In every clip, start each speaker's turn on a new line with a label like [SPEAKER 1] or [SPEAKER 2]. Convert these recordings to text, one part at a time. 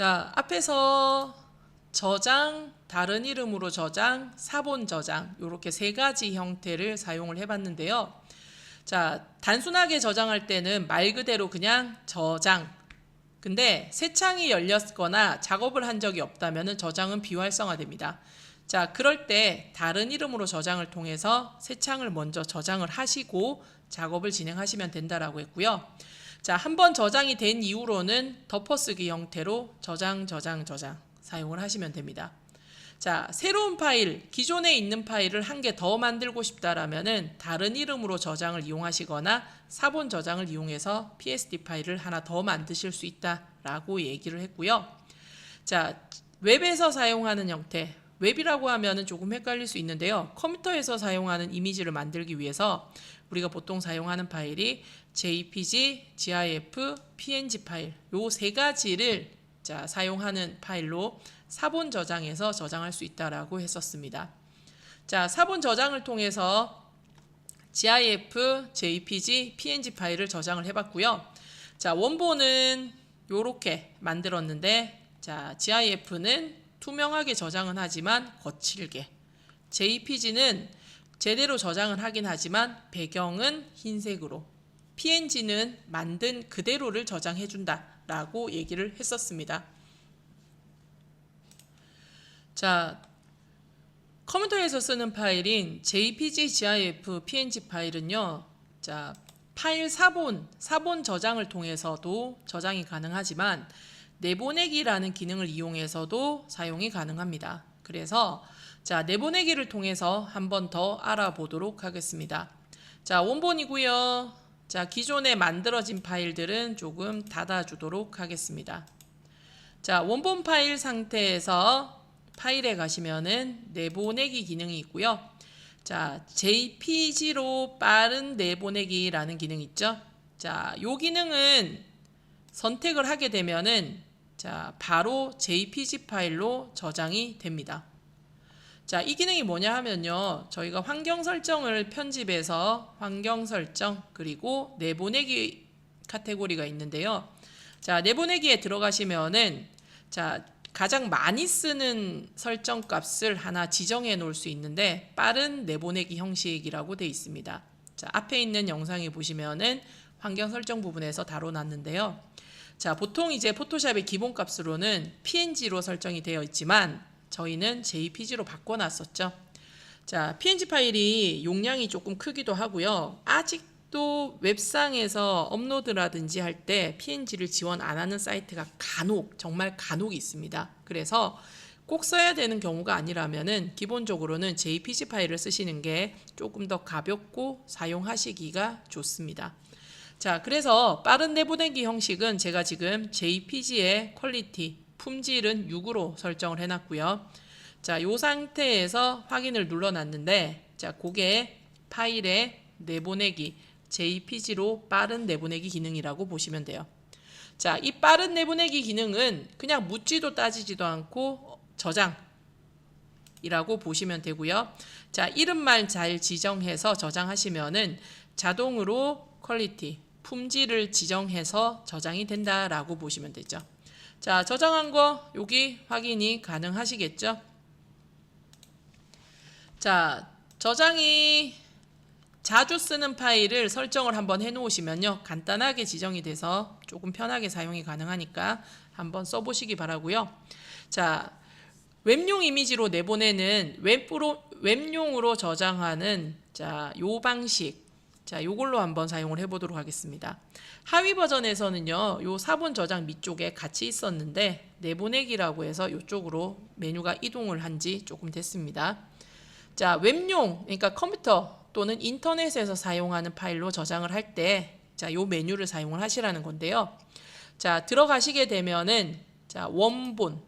[SPEAKER 1] 자, 앞에서 저장, 다른 이름으로 저장, 사본 저장 이렇게 세 가지 형태를 사용을 해봤는데요. 자, 단순하게 저장할 때는 말 그대로 그냥 저장. 근데 새 창이 열렸거나 작업을 한 적이 없다면 저장은 비활성화됩니다. 자, 그럴 때 다른 이름으로 저장을 통해서 새 창을 먼저 저장을 하시고 작업을 진행하시면 된다라고 했고요. 자, 한번 저장이 된 이후로는 덮어쓰기 형태로 저장, 저장, 저장 사용을 하시면 됩니다. 자, 새로운 파일, 기존에 있는 파일을 한 개 더 만들고 싶다라면은 다른 이름으로 저장을 이용하시거나 사본 저장을 이용해서 PSD 파일을 하나 더 만드실 수 있다라고 얘기를 했고요. 자, 웹에서 사용하는 형태, 웹이라고 하면은 조금 헷갈릴 수 있는데요. 컴퓨터에서 사용하는 이미지를 만들기 위해서 우리가 보통 사용하는 파일이 JPG, GIF, PNG 파일 요 세 가지를 자, 사용하는 파일로 사본 저장해서 저장할 수 있다라고 했었습니다. 자, 사본 저장을 통해서 GIF, JPG, PNG 파일을 저장을 해봤고요. 자, 원본은 요렇게 만들었는데, 자, GIF는 투명하게 저장은 하지만 거칠게, JPG는 제대로 저장을 하긴 하지만 배경은 흰색으로, PNG는 만든 그대로를 저장해 준다 라고 얘기를 했었습니다. 자, 컴퓨터에서 쓰는 파일인 JPG, GIF, PNG 파일은요. 자, 파일 사본, 사본 저장을 통해서도 저장이 가능하지만 내보내기라는 기능을 이용해서도 사용이 가능합니다. 그래서 자, 내보내기를 통해서 한 번 더 알아보도록 하겠습니다. 자, 원본이고요. 자, 기존에 만들어진 파일들은 조금 닫아주도록 하겠습니다. 자, 원본 파일 상태에서 파일에 가시면은 내보내기 기능이 있고요. 자, JPG로 빠른 내보내기라는 기능이 있죠. 자, 요 기능은 선택을 하게 되면은 자, 바로 JPG 파일로 저장이 됩니다. 자, 이 기능이 뭐냐 하면요. 저희가 환경 설정을 편집해서 환경 설정 그리고 내보내기 카테고리가 있는데요. 자, 내보내기에 들어가시면은 자, 가장 많이 쓰는 설정 값을 하나 지정해 놓을 수 있는데 빠른 내보내기 형식이라고 되어 있습니다. 자, 앞에 있는 영상에 보시면은 환경 설정 부분에서 다뤄놨는데요. 자, 보통 이제 포토샵의 기본 값으로는 PNG로 설정이 되어 있지만 저희는 JPG로 바꿔놨었죠. 자, PNG 파일이 용량이 조금 크기도 하고요. 아직도 웹상에서 업로드라든지 할 때 PNG를 지원 안 하는 사이트가 간혹, 정말 간혹 있습니다. 그래서 꼭 써야 되는 경우가 아니라면은 기본적으로는 JPG 파일을 쓰시는 게 조금 더 가볍고 사용하시기가 좋습니다. 자, 그래서 빠른 내보내기 형식은 제가 지금 JPG의 퀄리티, 품질은 6으로 설정을 해놨고요. 자, 요 상태에서 확인을 눌러놨는데, 자, 그게 파일의 내보내기, JPG로 빠른 내보내기 기능이라고 보시면 돼요. 자, 이 빠른 내보내기 기능은 그냥 묻지도 따지지도 않고 저장 이라고 보시면 되고요. 자, 이름만 잘 지정해서 저장하시면은 자동으로 퀄리티, 품질을 지정해서 저장이 된다라고 보시면 되죠. 자, 저장한 거 여기 확인이 가능하시겠죠? 자, 저장이 자주 쓰는 파일을 설정을 한번 해 놓으시면요. 간단하게 지정이 돼서 조금 편하게 사용이 가능하니까 한번 써 보시기 바라고요. 자, 웹용 이미지로 내보내는 웹으로 웹용으로 저장하는 자, 요 방식 자, 요걸로 한번 사용을 해 보도록 하겠습니다. 하위 버전에서는요. 요 사본 저장 밑쪽에 같이 있었는데 내보내기라고 해서 요쪽으로 메뉴가 이동을 한 지 조금 됐습니다. 자, 웹용 그러니까 컴퓨터 또는 인터넷에서 사용하는 파일로 저장을 할 때 자, 요 메뉴를 사용을 하시라는 건데요. 자, 들어가시게 되면은 자, 원본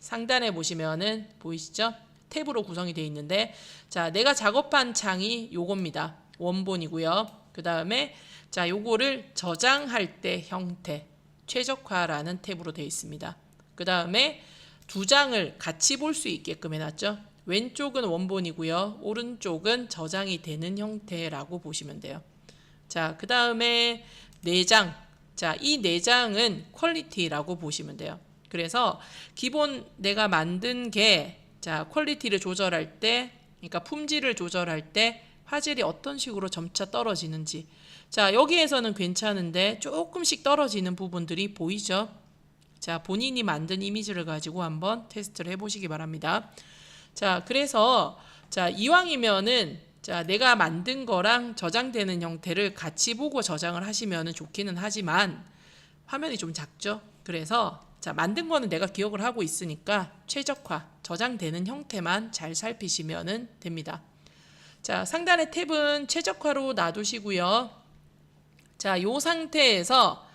[SPEAKER 1] 상단에 보시면은 보이시죠? 탭으로 구성이 되어 있는데 자, 내가 작업한 창이 요겁니다. 원본이고요. 그 다음에 자, 요거를 저장할 때 형태 최적화라는 탭으로 되어 있습니다. 그 다음에 두 장을 같이 볼 수 있게끔 해 놨죠. 왼쪽은 원본이고요. 오른쪽은 저장이 되는 형태라고 보시면 돼요. 자, 그 다음에 네 장. 자, 이네 장은 퀄리티라고 보시면 돼요. 그래서 기본 내가 만든 게 자, 퀄리티를 조절할 때 그러니까 품질을 조절할 때 화질이 어떤 식으로 점차 떨어지는지 자, 여기에서는 괜찮은데 조금씩 떨어지는 부분들이 보이죠? 자, 본인이 만든 이미지를 가지고 한번 테스트를 해 보시기 바랍니다. 자, 그래서 자, 이왕이면은 자, 내가 만든 거랑 저장되는 형태를 같이 보고 저장을 하시면은 좋기는 하지만 화면이 좀 작죠. 그래서 자, 만든 거는 내가 기억을 하고 있으니까 최적화, 저장되는 형태만 잘 살피시면은 됩니다. 자, 상단의 탭은 최적화로 놔두시고요. 자, 요 상태에서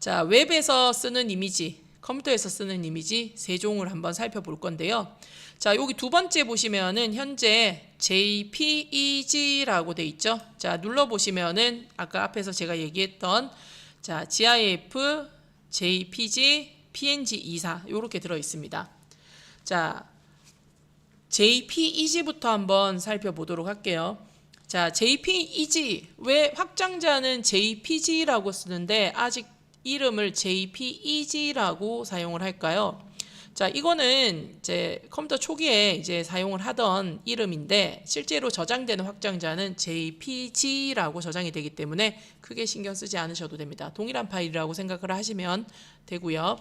[SPEAKER 1] 자, 웹에서 쓰는 이미지, 컴퓨터에서 쓰는 이미지 세 종을 한번 살펴볼 건데요. 자, 여기 두 번째 보시면은 현재 JPEG라고 돼 있죠. 자, 눌러 보시면은 아까 앞에서 제가 얘기했던 자, GIF, JPG, PNG 24 요렇게 들어 있습니다. 자, JPEG부터 한번 살펴보도록 할게요. 자, JPEG 왜 확장자는 JPG라고 쓰는데 아직 이름을 JPEG라고 사용을 할까요? 자, 이거는 이제 컴퓨터 초기에 이제 사용을 하던 이름인데 실제로 저장되는 확장자는 JPG라고 저장이 되기 때문에 크게 신경 쓰지 않으셔도 됩니다. 동일한 파일이라고 생각을 하시면 되고요.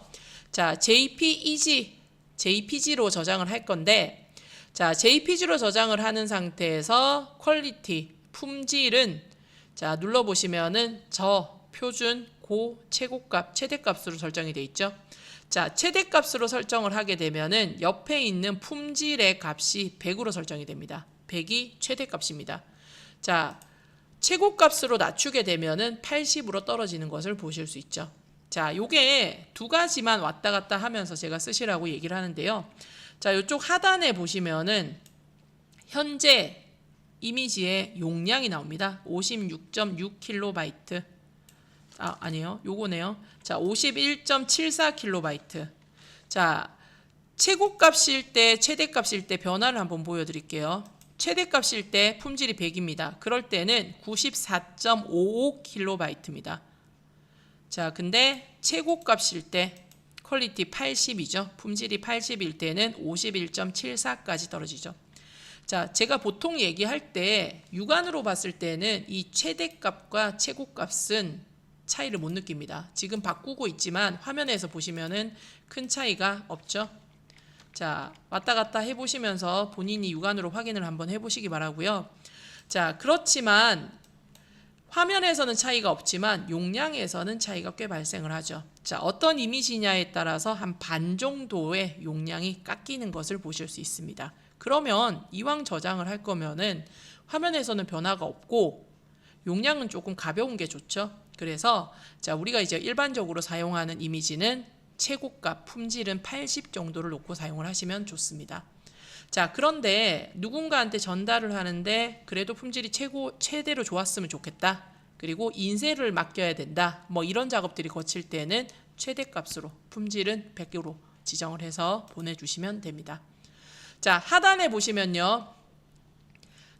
[SPEAKER 1] 자, JPEG, JPG로 저장을 할 건데 자, JPG로 저장을 하는 상태에서 퀄리티, 품질은 자, 눌러 보시면은 저 표준 고 최고값, 최대값으로 설정이 돼 있죠. 자, 최대값으로 설정을 하게 되면은 옆에 있는 품질의 값이 100으로 설정이 됩니다. 100이 최대값입니다. 자, 최고값으로 낮추게 되면은 80으로 떨어지는 것을 보실 수 있죠. 자, 요게 두 가지만 왔다 갔다 하면서 제가 쓰시라고 얘기를 하는데요. 자, 이쪽 하단에 보시면은 현재 이미지의 용량이 나옵니다. 56.6KB. 아, 아니에요. 요거네요. 자, 51.74KB. 자, 최고값일 때, 최대값일 때 변화를 한번 보여드릴게요. 최대값일 때 품질이 100입니다. 그럴 때는 94.55KB입니다. 자, 근데 최고값일 때 퀄리티 80이죠. 품질이 80일 때는 51.74까지 떨어지죠. 자, 제가 보통 얘기할 때 육안으로 봤을 때는 이 최대값과 최고값은 차이를 못 느낍니다. 지금 바꾸고 있지만 화면에서 보시면은 큰 차이가 없죠. 자, 왔다 갔다 해 보시면서 본인이 육안으로 확인을 한번 해 보시기 바라고요. 자, 그렇지만 화면에서는 차이가 없지만 용량에서는 차이가 꽤 발생을 하죠. 자, 어떤 이미지냐에 따라서 한 반 정도의 용량이 깎이는 것을 보실 수 있습니다. 그러면 이왕 저장을 할 거면은 화면에서는 변화가 없고 용량은 조금 가벼운 게 좋죠. 그래서 자, 우리가 이제 일반적으로 사용하는 이미지는 최고값 품질은 80 정도를 놓고 사용을 하시면 좋습니다. 자, 그런데 누군가한테 전달을 하는데 그래도 품질이 최고 최대로 좋았으면 좋겠다. 그리고 인쇄를 맡겨야 된다. 뭐 이런 작업들이 거칠 때는 최대 값으로 품질은 100으로 지정을 해서 보내주시면 됩니다. 자, 하단에 보시면요.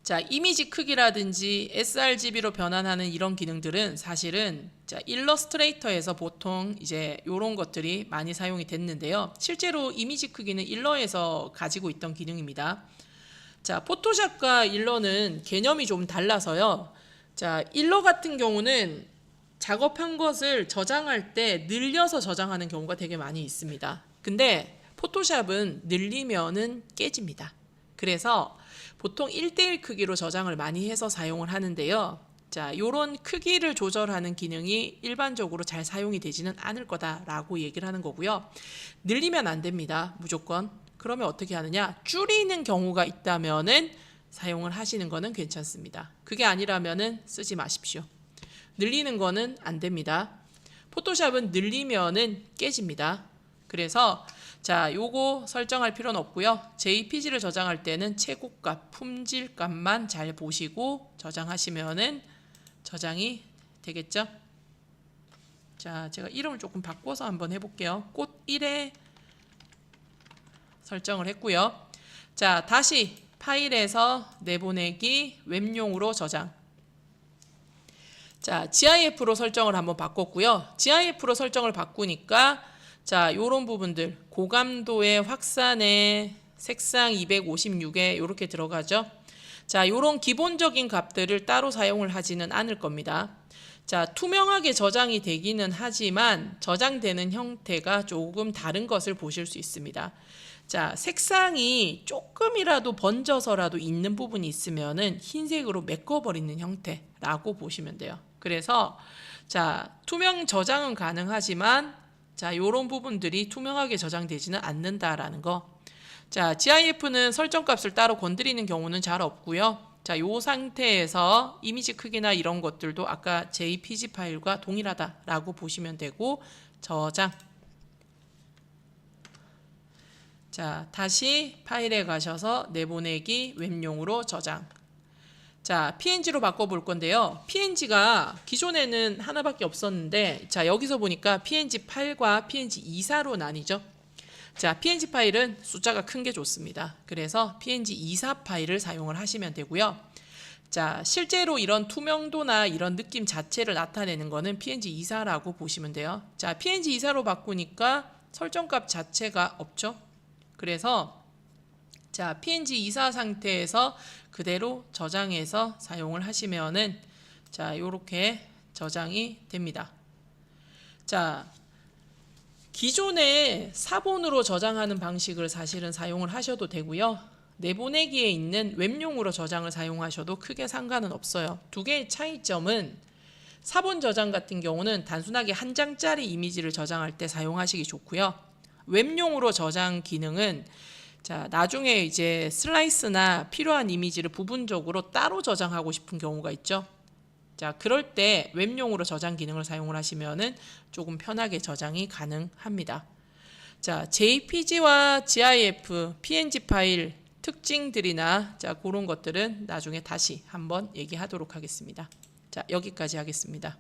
[SPEAKER 1] 자, 이미지 크기라든지 sRGB로 변환하는 이런 기능들은 사실은 자, 일러스트레이터에서 보통 이제 이런 것들이 많이 사용이 됐는데요. 실제로 이미지 크기는 일러에서 가지고 있던 기능입니다. 자, 포토샵과 일러는 개념이 좀 달라서요. 자, 일러 같은 경우는 작업한 것을 저장할 때 늘려서 저장하는 경우가 되게 많이 있습니다. 근데 포토샵은 늘리면은 깨집니다. 그래서 보통 1대1 크기로 저장을 많이 해서 사용을 하는데요. 자, 요런 크기를 조절하는 기능이 일반적으로 잘 사용이 되지는 않을 거다라고 얘기를 하는 거고요. 늘리면 안 됩니다. 무조건. 그러면 어떻게 하느냐? 줄이는 경우가 있다면은 사용을 하시는 거는 괜찮습니다. 그게 아니라면은 쓰지 마십시오. 늘리는 거는 안 됩니다. 포토샵은 늘리면은 깨집니다. 그래서 자, 요거 설정할 필요는 없고요. JPG를 저장할 때는 최고값, 품질값만 잘 보시고 저장하시면은 저장이 되겠죠? 자, 제가 이름을 조금 바꿔서 한번 해볼게요. 꽃 1에 설정을 했고요. 자, 다시 파일에서 내보내기 웹용으로 저장. 자, GIF로 설정을 한번 바꿨고요. GIF로 설정을 바꾸니까 자, 요런 부분들 고감도의 확산에 색상 256에 요렇게 들어가죠. 자, 요런 기본적인 값들을 따로 사용을 하지는 않을 겁니다. 자, 투명하게 저장이 되기는 하지만 저장되는 형태가 조금 다른 것을 보실 수 있습니다. 자, 색상이 조금이라도 번져서라도 있는 부분이 있으면은 흰색으로 메꿔버리는 형태라고 보시면 돼요. 그래서 자, 투명 저장은 가능하지만 자, 요런 부분들이 투명하게 저장되지는 않는다라는 거. 자, GIF는 설정 값을 따로 건드리는 경우는 잘 없고요. 자, 요 상태에서 이미지 크기나 이런 것들도 아까 JPG 파일과 동일하다라고 보시면 되고 저장. 자, 다시 파일에 가셔서 내보내기 웹용으로 저장. 자, PNG로 바꿔볼 건데요. PNG가 기존에는 하나밖에 없었는데, 자, 여기서 보니까 PNG 8과 PNG 24로 나뉘죠. 자, PNG 파일은 숫자가 큰 게 좋습니다. 그래서 PNG 24 파일을 사용을 하시면 되고요. 자, 실제로 이런 투명도나 이런 느낌 자체를 나타내는 거는 PNG 24라고 보시면 돼요. 자, PNG 24로 바꾸니까 설정값 자체가 없죠. 그래서 자, PNG 24 상태에서 그대로 저장해서 사용을 하시면은 자, 요렇게 저장이 됩니다. 자, 기존에 사본으로 저장하는 방식을 사실은 사용을 하셔도 되고요. 내보내기에 있는 웹용으로 저장을 사용하셔도 크게 상관은 없어요. 두 개의 차이점은 사본 저장 같은 경우는 단순하게 한 장짜리 이미지를 저장할 때 사용하시기 좋고요. 웹용으로 저장 기능은 자, 나중에 이제 슬라이스나 필요한 이미지를 부분적으로 따로 저장하고 싶은 경우가 있죠. 자, 그럴 때 웹용으로 저장 기능을 사용을 하시면은 조금 편하게 저장이 가능합니다. 자, JPG와 GIF, PNG 파일 특징들이나 자, 그런 것들은 나중에 다시 한번 얘기하도록 하겠습니다. 자, 여기까지 하겠습니다.